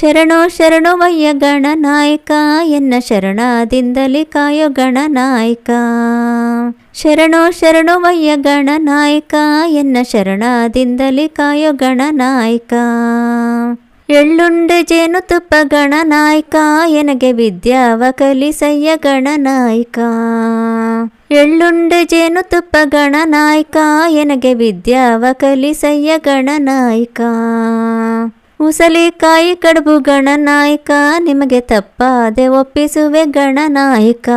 ಶರಣೋ ವಯ್ಯ ಗಣನಾಯಕ, ಎನ್ನ ಶರಣದಿಂದಲಿ ಕಾಯೋ ಗಣನಾಯಕ. ಶರಣೋ ಶರಣುವಯ್ಯ ಗಣನಾಯಕ, ಎನ್ನ ಶರಣದಿಂದಲಿ ಕಾಯೋ ಗಣನಾಯಕ. ಎಳ್ಳುಂಡೆ ಜೇನುತುಪ್ಪ ಗಣನಾಯಕ, ಎನಗೆ ವಿದ್ಯಾವ ಕಲಿಸಯ್ಯ ಗಣನಾಯಕ. ಎಳ್ಳುಂಡೆ ಜೇನುತುಪ್ಪ ಗಣನಾಯಕ, ಎನಗೆ ವಿದ್ಯಾವ ಕಲಿಸಯ್ಯ ಗಣನಾಯಕ. ಉಸಲಿಕಾಯಿ ಕಡುಬು ಗಣನಾಯಕ ನಿಮಗೆ ತಪ್ಪಾದೆ ಒಪ್ಪಿಸುವೆ ಗಣನಾಯಕ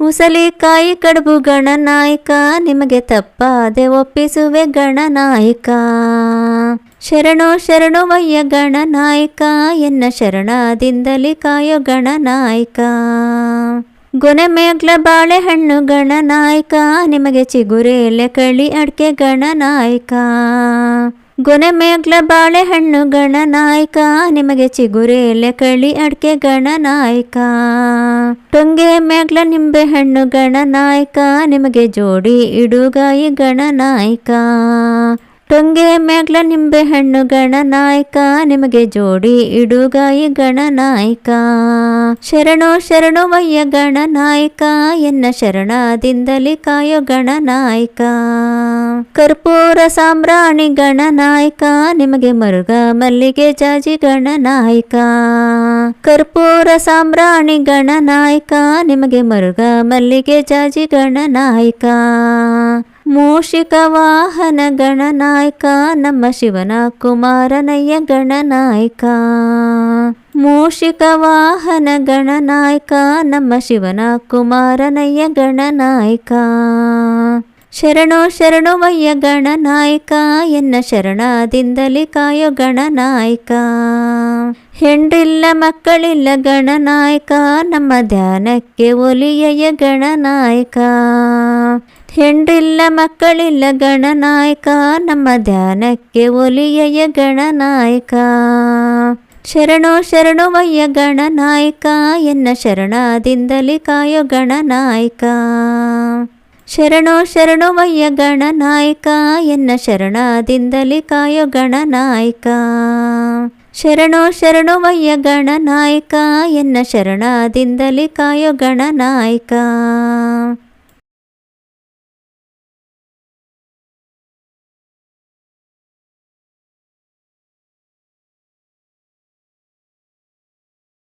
ಉಸಲಿಕಾಯಿ ಕಡುಬು ಗಣನಾಯಕ ನಿಮಗೆ ತಪ್ಪಾದೆ ಒಪ್ಪಿಸುವೆ ಗಣನಾಯಕ ಶರಣೋ ವಯ್ಯ ಗಣನಾಯಕ ಎನ್ನ ಶರಣದಿಂದಲಿ ಕಾಯೋ ಗಣನಾಯಕ ಗೊನೆ ಮೇಗ್ಲ ಬಾಳೆಹಣ್ಣು ಗಣನಾಯಕ ನಿಮಗೆ ಚಿಗುರೆಲೆ ಕಳಿ ಅಡ್ಕೆ ಗಣನಾಯಕ ಗೊನೆ ಮೇಗ್ಲ ಬಾಳೆಹಣ್ಣು ಗಣನಾಯಕ ನಿಮಗೆ ಚಿಗುರೆಲೆ ಕಳಿ ಅಡ್ಕೆ ಗಣನಾಯಕ ಟೊಂಗೆ ಮೇಗ್ಲ ನಿಂಬೆ ಹಣ್ಣು ಗಣನಾಯಕ ನಿಮಗೆ ಜೋಡಿ ಇಡುಗಾಯಿ ಗಣನಾಯಕ ಟೊಂಗೆ ಮೇಗ್ಲ ನಿಂಬೆ ಹಣ್ಣು ಗಣನಾಯಕ ನಿಮಗೆ ಜೋಡಿ ಇಡುಗಾಯಿ ಗಣನಾಯಕ ಶರಣು ಶರಣುವಯ್ಯ ಗಣನಾಯಕ ಎನ್ನ ಶರಣದಿಂದಲಿ ಕಾಯೋ ಗಣನಾಯಕ ಕರ್ಪೂರ ಸಾಮ್ರಾಣಿ ಗಣನಾಯಕ ನಿಮಗೆ ಮರುಗ ಮಲ್ಲಿಗೆ ಜಾಜಿ ಗಣನಾಯಕ ಕರ್ಪೂರ ಸಾಮ್ರಾಣಿ ಗಣನಾಯಕ ನಿಮಗೆ ಮರುಗ ಮಲ್ಲಿಗೆ ಜಾಜಿ ಗಣನಾಯಕ ಮೂಷಿಕ ವಾಹನ ಗಣನಾಯಕ, ನಮ್ಮ ಶಿವನ ಕುಮಾರನಯ್ಯ ಗಣನಾಯಕ. ಮೂಷಿಕ ವಾಹನ ಗಣನಾಯಕ, ನಮ್ಮ ಶಿವನ ಕುಮಾರನಯ್ಯ ಗಣನಾಯಕ. ಶರಣೋ ಶರಣುವಯ್ಯ ಗಣನಾಯಕ, ಎನ್ನ ಶರಣದಿಂದಲೇ ಕಾಯೋ ಗಣನಾಯಕ. ಹೆಂಡ್ರಿಲ್ಲ ಮಕ್ಕಳಿಲ್ಲ ಗಣನಾಯಕ, ನಮ್ಮ ಧ್ಯಾನಕ್ಕೆ ಒಲಿಯಯ್ಯ ಗಣನಾಯಕ. ಹೆಂಡ್ರಿಲ್ಲ ಮಕ್ಕಳಿಲ್ಲ ಗಣನಾಯಕ, ನಮ್ಮ ಧ್ಯಾನಕ್ಕೆ ಒಲಿಯಯ್ಯ ಗಣನಾಯಕ. ಶರಣೋ ಶರಣುವಯ್ಯ ಗಣನಾಯಕ, ಎನ್ನ ಶರಣಾದಿಂದಲಿ ಕಾಯೋ ಗಣನಾಯಕ. ಶರಣೋ ಶರಣುವಯ್ಯ ಗಣನಾಯಕ, ಎನ್ನ ಶರಣಾದಿಂದಲಿ ಕಾಯೋ ಗಣನಾಯಕ. ಶರಣೋ ಶರಣುವಯ್ಯ ಗಣನಾಯಕ ಎನ್ನ ಶರಣದಿಂದಲೇ ಕಾಯೋ ಗಣನಾಯಕ.